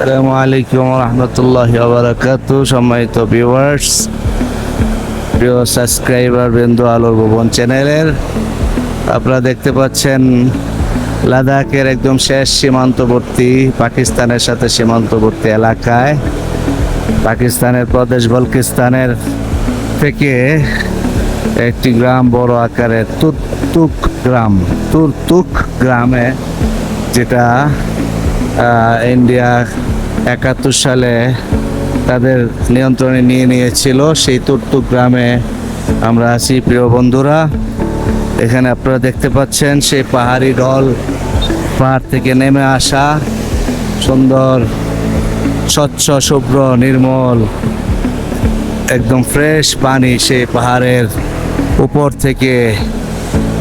আসসালামু আলাইকুম রহমতুল্লাহ বারাকাত, সম্মানিত ভিউয়ার্স প্রিয় সাবস্ক্রাইবার বৃন্দ, আলোর ভুবন চ্যানেলের, আপনারা দেখতে পাচ্ছেন লাদাখের একদম শেষ সীমান্তবর্তী, পাকিস্তানের সাথে সীমান্তবর্তী এলাকায়, পাকিস্তানের প্রদেশ বলকিস্তানের থেকে একটি গ্রাম বড় আকারের তুর্তুক গ্রাম, তুর্তুক গ্রামে যেটা ইন্ডিয়া একাত্তর সালে তাদের নিয়ন্ত্রণে নিয়ে নিয়েছিল সেই তুর্তুক গ্রামে আমরা আছি প্রিয় বন্ধুরা। এখানে আপনারা দেখতে পাচ্ছেন সেই পাহাড়ি ঢল, পাহাড় থেকে নেমে আসা সুন্দর, স্বচ্ছ, শুভ্র, নির্মল, একদম ফ্রেশ পানি সেই পাহাড়ের উপর থেকে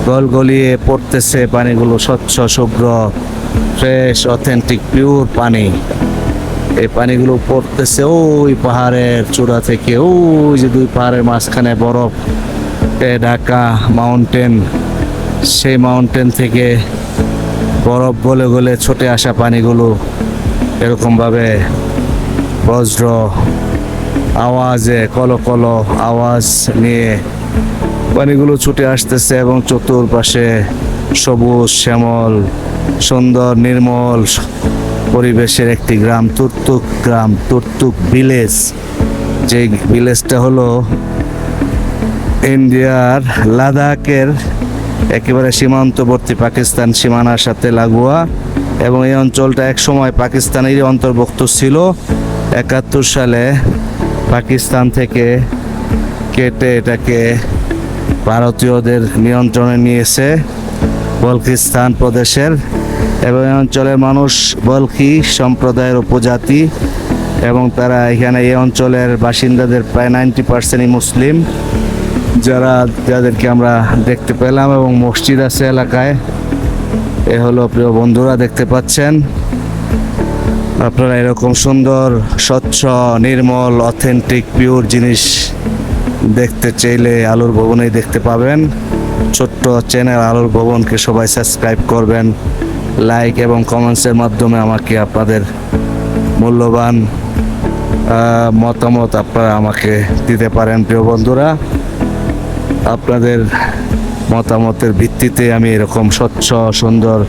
গল গলিয়ে পড়তেছে পানিগুলো স্বচ্ছ, শুভ্র ফ্রেশ অথেন্টিক পিওর পানি। এই পানিগুলো পড়তেছে ওই পাহাড়ের চূড়া থেকে, ওই যে দুই পাহাড়ের মাঝখানে বরফ ঢাকা মাউন্টেন, সেই মাউন্টেন থেকে বরফ গলে গলে ছুটে আসা পানিগুলো এরকমভাবে বজ্র আওয়াজে, কলো কলো আওয়াজ নিয়ে পানিগুলো ছুটে আসতেছে এবং চতুর্পাশে সবুজ শ্যামল, সুন্দর, নির্মল পরিবেশের একটি গ্রাম, তুর্তুক গ্রাম, তুর্তুক ভিলেজ। যে ভিলেজটা হলো ইন্ডিয়ার লাদাখের একেবারে সীমান্তবর্তী পাকিস্তান সীমানার সাথে লাগোয়া এবং এই অঞ্চলটা একসময় পাকিস্তানেরই অন্তর্ভুক্ত ছিল। একাত্তর সালে পাকিস্তান থেকে কেটে এটাকে ভারতীয়দের নিয়ন্ত্রণে নিয়েছে বলকিস্তান প্রদেশের এবং অঞ্চলের মানুষ বলকি সম্প্রদায়ের উপজাতি এবং তারা এখানে এই অঞ্চলের বাসিন্দাদের প্রায় নাইনটি পার্সেন্টই মুসলিম, যারা, যাদেরকে আমরা দেখতে পেলাম এবং মসজিদ আছে এলাকায়। এ হলো প্রিয় বন্ধুরা, দেখতে পাচ্ছেন। আপনারা এরকম সুন্দর, স্বচ্ছ, নির্মল অথেন্টিক পিওর জিনিস দেখতে চাইলে আলোর ভবনেই দেখতে পাবেন। ছোট্ট চ্যানেল আলোর ভবনকে সবাই সাবস্ক্রাইব করবেন। লাইক এবং কমেন্টসের মাধ্যমে আমাকে আপনাদের মূল্যবান মতামত আপনারা আমাকে দিতে পারেন, প্রিয় বন্ধুরা। আপনাদের মতামতের ভিত্তিতে আমি এরকম স্বচ্ছ, সুন্দর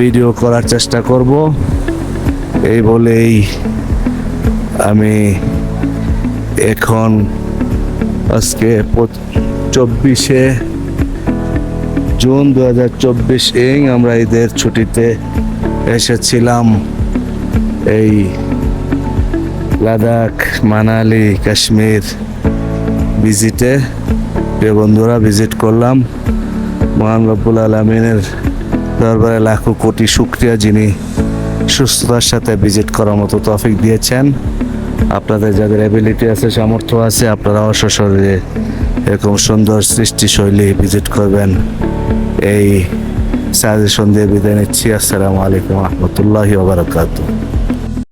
ভিডিও করার চেষ্টা করব। এই বলেই আমি এখন আজকে চব্বিশে জুন দু হাজার চব্বিশ ইং আমরা ঈদের ছুটিতে এসেছিলাম এই লাদাখ, মানালি, কাশ্মীর ভিজিটে। প্রিয় বন্ধুরা, ভিজিট করলাম। মহান রব্বুল আলমিনের দরবারে লাখো কোটি শুক্রিয়া যিনি সুস্থতার সাথে ভিজিট করার মতো তফিক দিয়েছেন। আপনাদের যাদের অ্যাবিলিটি আছে, সামর্থ্য আছে আপনারা অসশরীরে এরকম সুন্দর সৃষ্টিশৈলী ভিজিট করবেন। এই সাজেশন দিয়ে বিদায় নিচ্ছি। আসসালামু আলাইকুম রহমতুল্লাহ ওবরাকাতুহ